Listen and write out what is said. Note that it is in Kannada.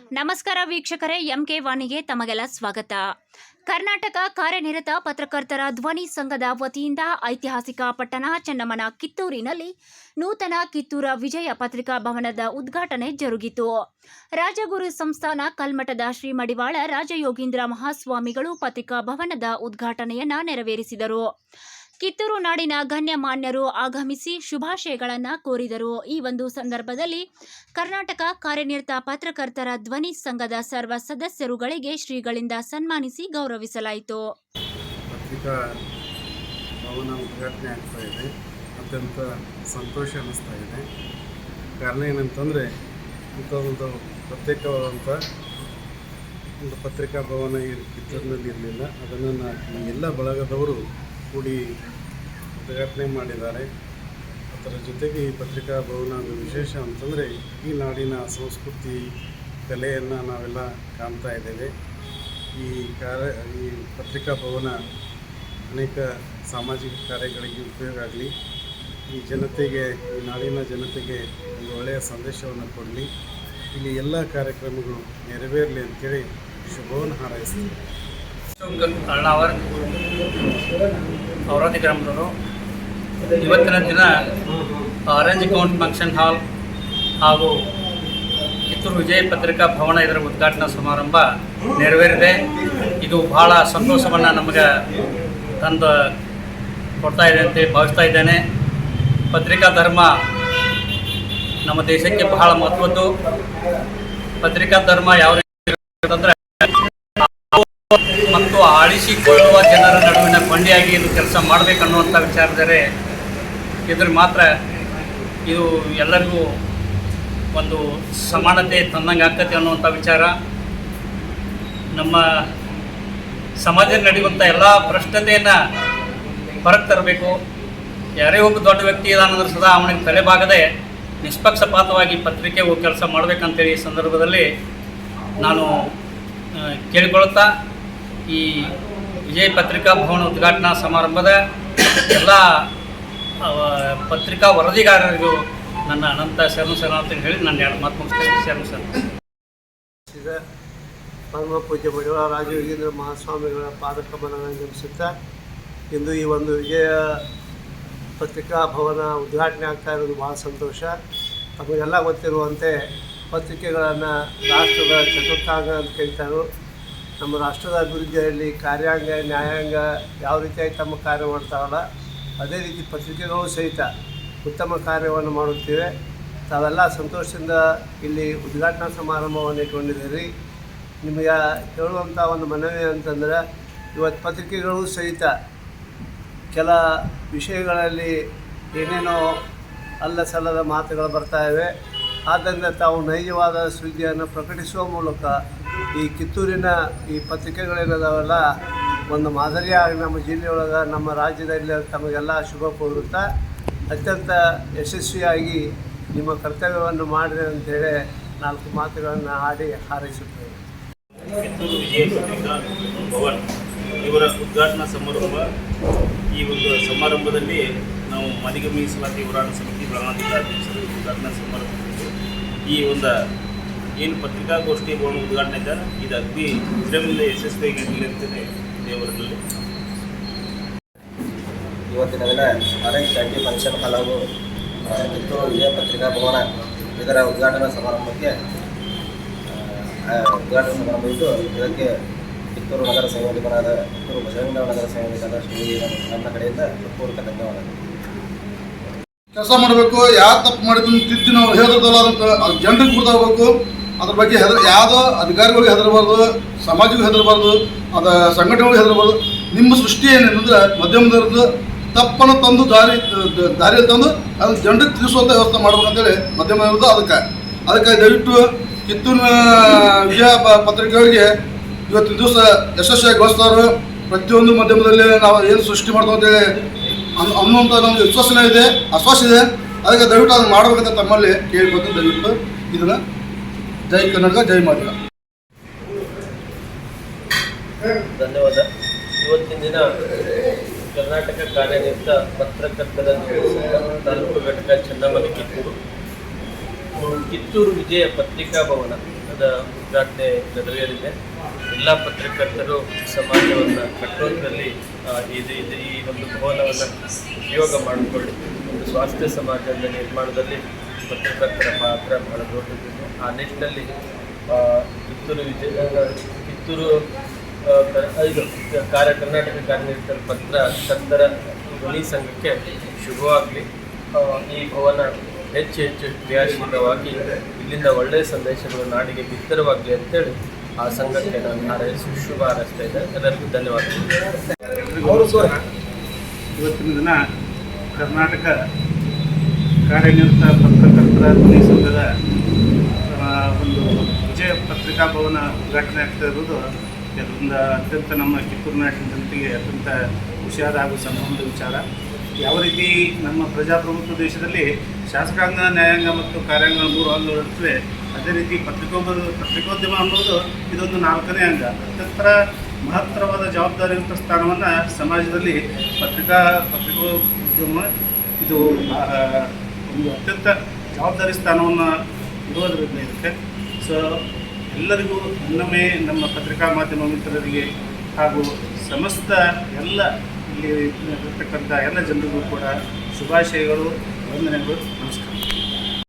ನಮಸ್ಕಾರ ವೀಕ್ಷಕರೇ, ಎಂಕೆ ವಾಣಿಗೆ ತಮಗೆಲ್ಲ ಸ್ವಾಗತ. ಕರ್ನಾಟಕ ಕಾರ್ಯನಿರತ ಪತ್ರಕರ್ತರ ಧ್ವನಿ ಸಂಘದ ವತಿಯಿಂದ ಐತಿಹಾಸಿಕ ಪಟ್ಟಣ ಚೆನ್ನಮ್ಮನ ಕಿತ್ತೂರಿನಲ್ಲಿ ನೂತನ ಕಿತ್ತೂರ ವಿಜಯ ಪತ್ರಿಕಾ ಭವನದ ಉದ್ಘಾಟನೆ ಜರುಗಿತು. ರಾಜಗುರು ಸಂಸ್ಥಾನ ಕಲ್ಮಠದ ಶ್ರೀ ಮಡಿವಾಳ ರಾಜಯೋಗೀಂದ್ರ ಮಹಾಸ್ವಾಮಿಗಳು ಪತ್ರಿಕಾ ಭವನದ ಉದ್ಘಾಟನೆಯನ್ನ ನೆರವೇರಿಸಿದರು. ಕಿತ್ತೂರು ನಾಡಿನ ಗಣ್ಯಮಾನ್ಯರು ಆಗಮಿಸಿ ಶುಭಾಶಯಗಳನ್ನು ಕೋರಿದರು. ಈ ಒಂದು ಸಂದರ್ಭದಲ್ಲಿ ಕರ್ನಾಟಕ ಕಾರ್ಯನಿರತ ಪತ್ರಕರ್ತರ ಧ್ವನಿ ಸಂಘದ ಸರ್ವ ಸದಸ್ಯರುಗಳಿಗೆ ಶ್ರೀಗಳಿಂದ ಸನ್ಮಾನಿಸಿ ಗೌರವಿಸಲಾಯಿತು. ಪತ್ರಿಕಾ ಭವನ ಉದ್ಘಾಟನೆ ಆಗ್ತಾ ಇದೆ. ಅತ್ಯಂತ ಸಂತೋಷ ಅನ್ನಿಸ್ತಾ ಇದೆ. ಕಾರಣ ಏನಂತಂದರೆ, ಇಂಥ ಒಂದು ಪ್ರತ್ಯೇಕವಾದಂಥ ಒಂದು ಪತ್ರಿಕಾ ಭವನ ಕಿತ್ತೂರಿನಲ್ಲಿ ಇರಲಿಲ್ಲ. ಅದನ್ನು ಎಲ್ಲ ಬಳಗದವರು ಕೂಡಿ ಉದ್ಘಾಟನೆ ಮಾಡಿದ್ದಾರೆ. ಅದರ ಜೊತೆಗೆ ಈ ಪತ್ರಿಕಾ ಭವನ ಒಂದು ವಿಶೇಷ ಅಂತಂದರೆ ಈ ನಾಡಿನ ಸಂಸ್ಕೃತಿ ಕಲೆಯನ್ನು ನಾವೆಲ್ಲ ಕಾಣ್ತಾ ಇದ್ದೇವೆ. ಈ ಕಾರ್ಯ, ಈ ಪತ್ರಿಕಾ ಭವನ ಅನೇಕ ಸಾಮಾಜಿಕ ಕಾರ್ಯಗಳಿಗೆ ಉಪಯೋಗ ಆಗಲಿ, ಈ ಜನತೆಗೆ, ಈ ನಾಡಿನ ಜನತೆಗೆ ಒಂದು ಒಳ್ಳೆಯ ಸಂದೇಶವನ್ನು ಕೊಡಲಿ. ಇಲ್ಲಿ ಎಲ್ಲ ಕಾರ್ಯಕ್ರಮಗಳು ನೆರವೇರಲಿ ಅಂತೇಳಿ ಶುಭವನ್ನು ಹಾರೈಸ್ತೀನಿ. ಔರಾದಿ ಗ್ರಾಮದವರು. ಇವತ್ತಿನ ದಿನ ಆರೆಂಜ್ ಕೌಂಟ್ ಫಂಕ್ಷನ್ ಹಾಲ್ ಹಾಗೂ ಕಿತ್ತೂರು ವಿಜಯ ಪತ್ರಿಕಾ ಭವನ ಇದರ ಉದ್ಘಾಟನಾ ಸಮಾರಂಭ ನೆರವೇರಿದೆ. ಇದು ಬಹಳ ಸಂತೋಷವನ್ನು ನಮಗೆ ತಂದು ಕೊಡ್ತಾ ಇದೆ ಅಂತ ಭಾವಿಸ್ತಾ ಇದ್ದೇನೆ. ಪತ್ರಿಕಾ ಧರ್ಮ ನಮ್ಮ ದೇಶಕ್ಕೆ ಬಹಳ ಮಹತ್ವದ್ದು. ಪತ್ರಿಕಾ ಧರ್ಮ ಯಾವ ರೀತಿ ಇರುತ್ತಂದ್ರೆ ಮತ್ತು ಆಳಿಸಿಕೊಳ್ಳುವ ಜನರ ನಡುವಿನ ಕೊಂಡಿಯಾಗಿ ಇದು ಕೆಲಸ ಮಾಡಬೇಕನ್ನುವಂಥ ವಿಚಾರದರೆ ಇದ್ರ ಮಾತ್ರ ಇದು ಎಲ್ಲರಿಗೂ ಒಂದು ಸಮಾನತೆ ತಂದಂಗೆ ಆಗ್ತದೆ ಅನ್ನುವಂಥ ವಿಚಾರ. ನಮ್ಮ ಸಮಾಜದಲ್ಲಿ ನಡೆಯುವಂಥ ಎಲ್ಲ ಭ್ರಷ್ಟತೆಯನ್ನು ಹೊರಗೆ ತರಬೇಕು. ಯಾರೇ ಒಬ್ಬ ದೊಡ್ಡ ವ್ಯಕ್ತಿ ಇದಾನಂದ್ರೆ ಸದಾ ಅವನಿಗೆ ತಲೆಬಾಗದೆ ನಿಷ್ಪಕ್ಷಪಾತವಾಗಿ ಪತ್ರಿಕೆ ಕೆಲಸ ಮಾಡಬೇಕಂತೇಳಿ ಈ ಸಂದರ್ಭದಲ್ಲಿ ನಾನು ಕೇಳಿಕೊಳ್ಳುತ್ತಾ ಈ ವಿಜಯ ಪತ್ರಿಕಾ ಭವನ ಉದ್ಘಾಟನಾ ಸಮಾರಂಭದ ಎಲ್ಲ ಪತ್ರಿಕಾ ವರದಿಗಾರರಿಗೂ ನನ್ನ ಅನಂತ ಶರಣು ಶರಣ ಅಂತ ಹೇಳಿ ನನ್ನ ಎರಡು ಮಾತು ಮುಗಿಸ್ತೇನೆ. ಶರಣು ಪದ್ಮ ಪರಮ ಪೂಜ್ಯ ಬಡವ ರಾಜಯೋಗೇಂದ್ರ ಮಹಾಸ್ವಾಮಿಗಳ ಪಾದಕಮನ ಇಂದು ಈ ಒಂದು ವಿಜಯ ಪತ್ರಿಕಾ ಭವನ ಉದ್ಘಾಟನೆ ಆಗ್ತಾ ಇರೋದು ಭಾಳ ಸಂತೋಷ. ತಮಗೆಲ್ಲ ಗೊತ್ತಿರುವಂತೆ ಪತ್ರಿಕೆಗಳನ್ನು ರಾಷ್ಟ್ರದ ಚತುರ್ಥಾಂಗ ಅಂತ ಕರೀತಾರೆ ನಮ್ಮ ರಾಷ್ಟ್ರದ ಅಭಿವೃದ್ಧಿಯಲ್ಲಿ ಕಾರ್ಯಾಂಗ, ನ್ಯಾಯಾಂಗ ಯಾವ ರೀತಿಯಾಗಿ ತಮ್ಮ ಕಾರ್ಯ ಮಾಡ್ತಾವಲ್ಲ, ಅದೇ ರೀತಿ ಪತ್ರಿಕೆಗಳು ಸಹಿತ ಉತ್ತಮ ಕಾರ್ಯವನ್ನು ಮಾಡುತ್ತಿವೆ. ತಾವೆಲ್ಲ ಸಂತೋಷದಿಂದ ಇಲ್ಲಿ ಉದ್ಘಾಟನಾ ಸಮಾರಂಭವನ್ನು ಇಟ್ಕೊಂಡಿದ್ದೀರಿ. ನಿಮಗೆ ಹೇಳುವಂಥ ಒಂದು ಮನವಿ ಅಂತಂದರೆ, ಇವತ್ತು ಪತ್ರಿಕೆಗಳು ಸಹಿತ ಕೆಲ ವಿಷಯಗಳಲ್ಲಿ ಏನೇನೋ ಅಲ್ಲ ಸಲ್ಲದ ಮಾತುಗಳು ಬರ್ತಾ ಇವೆ. ಆದ್ದರಿಂದ ತಾವು ನೈಜವಾದ ಸುದ್ದಿಯನ್ನು ಪ್ರಕಟಿಸುವ ಮೂಲಕ ಈ ಕಿತ್ತೂರಿನ ಈ ಪತ್ರಿಕೆಗಳಿರೋದವೆಲ್ಲ, ಒಂದು ಮಾದರಿಯಾಗಿ ನಮ್ಮ ಜಿಲ್ಲೆಯೊಳಗೆ ನಮ್ಮ ರಾಜ್ಯದಲ್ಲಿ ತಮಗೆಲ್ಲ ಶುಭ ಕೋರುತ್ತಾ, ಅತ್ಯಂತ ಯಶಸ್ವಿಯಾಗಿ ನಿಮ್ಮ ಕರ್ತವ್ಯವನ್ನು ಮಾಡಿದೆ ಅಂತೇಳಿ ನಾಲ್ಕು ಮಾತುಗಳನ್ನು ಆಡಿ ಹಾರೈಸುತ್ತೇವೆ ಕಿತ್ತೂರು ಭವನ್ ಇವರ ಉದ್ಘಾಟನಾ ಸಮಾರಂಭ. ಈ ಒಂದು ಸಮಾರಂಭದಲ್ಲಿ ನಾವು ಮನೆಗೆ ಮೀಸಲಾತಿ ಹೋರಾಟ ಸಮಿತಿ ಪ್ರಾಣಾಧಿಕಾರಿ ಉದ್ಘಾಟನಾ ಸಮಾರಂಭದಲ್ಲಿ ಈ ಒಂದು ಏನು ಪತ್ರಿಕಾಗೋಷ್ಠಿ ಭವನ ಉದ್ಘಾಟನೆ ಇದೆ ಇದು ಅಗ್ದಿ ವಿಜೃಂಭಣೆ ಯಶಸ್ವಿಯಾಗಿ ನಡೀಲಿ ಅಂತೇಳಿ ದೇವರಲ್ಲಿ. ಇವತ್ತಿನ ದಿನ ಆರೆಂಜ್ ಕ್ಯಾಂಟಿ ಫಂಕ್ಷನ್ ಹಾಲ್ ಹಾಗೂ ಕಿತ್ತೂರು ವಿಜಯ ಪತ್ರಿಕಾ ಭವನ ಇದರ ಉದ್ಘಾಟನಾ ಸಮಾರಂಭಕ್ಕೆ ಉದ್ಘಾಟನಾ ಸಮಾರಂಭ ಇದ್ದು ಇದಕ್ಕೆ ಕಿತ್ತೂರು ನಗರ ಸಂಯೋಜಕರಾದ ಕಿತ್ತೂರು ಬಸವೇಂದ್ರ ನಗರ ಸಂಯೋಜಕರಾದ ಶ್ರೀ ನನ್ನ ಕಡೆಯಿಂದ ಪೂರ್ವಕ ಧನ್ಯವಾದಗಳು. ಕೆಲಸ ಮಾಡಬೇಕು ಯಾರು ತಪ್ಪು ಮಾಡಿದ್ರು ತಿದ್ದಿ ನಾವು ಹೇಳಿದ್ರಲ್ಲ ಅದಕ್ಕೆ ಅದು ಜನರಿಗೆ ಗೊತ್ತಾಗಬೇಕು ಅದ್ರ ಬಗ್ಗೆ ಹೆದರ್ ಯಾವುದೋ ಅಧಿಕಾರಿಗಳಿಗೆ ಹೆದರಬಾರ್ದು, ಸಮಾಜಕ್ಕೆ ಹೆದರಬಾರ್ದು, ಅದ ಸಂಘಟನೆಗಳಿಗೆ ಹೆದರಬಾರ್ದು. ನಿಮ್ಮ ಸೃಷ್ಟಿ ಏನೇನಂದ್ರೆ ಮಧ್ಯಮದವ್ರದ್ದು ತಪ್ಪನ್ನು ತಂದು ದಾರಿ, ದಾರಿಯಲ್ಲಿ ತಂದು ಅದನ್ನು ಜನರಿಗೆ ತಿಳಿಸುವಂಥ ವ್ಯವಸ್ಥೆ ಮಾಡ್ಬೇಕಂತೇಳಿ ಮಧ್ಯಮದವ್ರದ್ದು ಅದಕ್ಕೆ. ಅದಕ್ಕೆ ದಯವಿಟ್ಟು ಕಿತ್ತೂರಿನ ವಿಜಯ ಪತ್ರಿಕೆಗಳಿಗೆ ಇವತ್ತಿನ ದಿವಸ ಯಶಸ್ವಿಯಾಗಿ ಗಳಿಸ್ತಾರೆ ಪ್ರತಿಯೊಂದು ಮಾಧ್ಯಮದಲ್ಲಿ ನಾವು ಏನು ಸೃಷ್ಟಿ ಮಾಡ್ತೇವೆ ಅಂತೇಳಿ ಅನ್- ಅನ್ನುವಂಥ ನಮಗೆ ವಿಶ್ವಾಸನೇ ಇದೆ ಅಶ್ವಾಸ ಇದೆ. ಅದಕ್ಕೆ ದಯವಿಟ್ಟು ಅದನ್ನು ಮಾಡಬೇಕಂತ ತಮ್ಮಲ್ಲಿ ಕೇಳ್ಬೋದು ದಯವಿಟ್ಟು ಇದನ್ನು ಜೈ ಕರ್ನಾಟಕ, ಜೈ ಮಾಡಿಲ್ಲ ಧನ್ಯವಾದ. ಇವತ್ತಿನ ದಿನ ಕರ್ನಾಟಕ ಕಾರ್ಯನಿರತ ಪತ್ರಕರ್ತರ ತಾಲೂಕು ಘಟಕ ಚನ್ನಮನೆ ಕಿತ್ತೂರು. ಕಿತ್ತೂರು ವಿಜಯ ಪತ್ರಿಕಾ ಭವನ ಭವನದ ಉದ್ಘಾಟನೆ ನೆರವೇರಿದೆ ಎಲ್ಲ ಪತ್ರಕರ್ತರು ಸಮಾಜವನ್ನು ಕಟ್ಟೋದ್ರಲ್ಲಿ ಇದು ಇದು ಈ ಒಂದು ಭವನವನ್ನು ಉಪಯೋಗ ಮಾಡಿಕೊಳ್ಳಿ. ಒಂದು ಸ್ವಾಸ್ಥ್ಯ ಸಮಾಜದ ನಿರ್ಮಾಣದಲ್ಲಿ ಪತ್ರಕರ್ತರ ಪಾತ್ರ ಬಹಳ ದೊಡ್ಡದಿದೆ ಆ ನಿಟ್ಟಿನಲ್ಲಿ ಕಿತ್ತೂರು ವಿಜಯ ಕಿತ್ತೂರು ಇದು, ಕಾರ್ಯ, ಕರ್ನಾಟಕ ಕಾರ್ಯನಿರ್ತರ ಪತ್ರ ಕರ್ತರ ಧ್ವನಿ ಸಂಘಕ್ಕೆ ಶುಭವಾಗಲಿ. ಈ ಭವನ ಹೆಚ್ಚು ಹೆಚ್ಚು ಕ್ರಿಯಾಶೀಲವಾಗಿ ಇಲ್ಲಿಂದ ಒಳ್ಳೆಯ ಸಂದೇಶಗಳು ನಾಡಿಗೆ ಬಿತ್ತರವಾಗಲಿ ಅಂತೇಳಿ ಆ ಸಂಘಕ್ಕೆ ನಾನು ಹಾರೈಸಿ ಶುಭ ಹಾರೈಸ್ತಾ ಇದ್ದೆ ಎಲ್ಲರಿಗೂ ಧನ್ಯವಾದಗಳು. ಇವತ್ತಿನ ದಿನ ಕರ್ನಾಟಕ ಕಾರ್ಯನಿರತ ಪತ್ರಕರ್ತರ ಧ್ವನಿ ಸಂಘದ ಒಂದು ವಿಜಯ ಪತ್ರಿಕಾ ಭವನ ಉದ್ಘಾಟನೆ ಆಗ್ತಾ ಇರೋದು ಇದರಿಂದ ಅತ್ಯಂತ ನಮ್ಮ ಕಿತ್ತೂರು ನಾಡಿನ ಜನತೆಗೆ ಅತ್ಯಂತ ಖುಷಿಯಾದ ಹಾಗೂ ಸಂಭ್ರಮದ ವಿಚಾರ. ಯಾವ ರೀತಿ ನಮ್ಮ ಪ್ರಜಾಪ್ರಭುತ್ವ ದೇಶದಲ್ಲಿ ಶಾಸಕಾಂಗ, ನ್ಯಾಯಾಂಗ ಮತ್ತು ಕಾರ್ಯಾಂಗ ಮೂರು ಅಂಗಗಳಿರ್ತವೆ ಅದೇ ರೀತಿ ಪತ್ರಿಕೋದ್ಯಮ ಪತ್ರಿಕೋದ್ಯಮ ಅನ್ನೋದು ಇದೊಂದು ನಾಲ್ಕನೇ ಅಂಗ. ಅತ್ಯಂತ ಮಹತ್ತರವಾದ ಜವಾಬ್ದಾರಿಯುತ ಸ್ಥಾನವನ್ನು ಸಮಾಜದಲ್ಲಿ ಪತ್ರಿಕಾ, ಪತ್ರಿಕೋದ್ಯಮ, ಇದು ಒಂದು ಅತ್ಯಂತ ಜವಾಬ್ದಾರಿ ಸ್ಥಾನವನ್ನು ಇರೋದರಿಂದ ಇರುತ್ತೆ ಸೊ ಎಲ್ಲರಿಗೂ ಇನ್ನೊಮ್ಮೆ ನಮ್ಮ ಪತ್ರಿಕಾ ಮಾಧ್ಯಮ ಮಿತ್ರರಿಗೆ ಹಾಗೂ ಸಮಸ್ತ ಎಲ್ಲ ಇಲ್ಲಿ ಇರ್ತಕ್ಕಂಥ ಎಲ್ಲ ಜನರಿಗೂ ಕೂಡ ಶುಭಾಶಯಗಳು, ವಂದನೆಗಳು, ನಮಸ್ಕಾರ.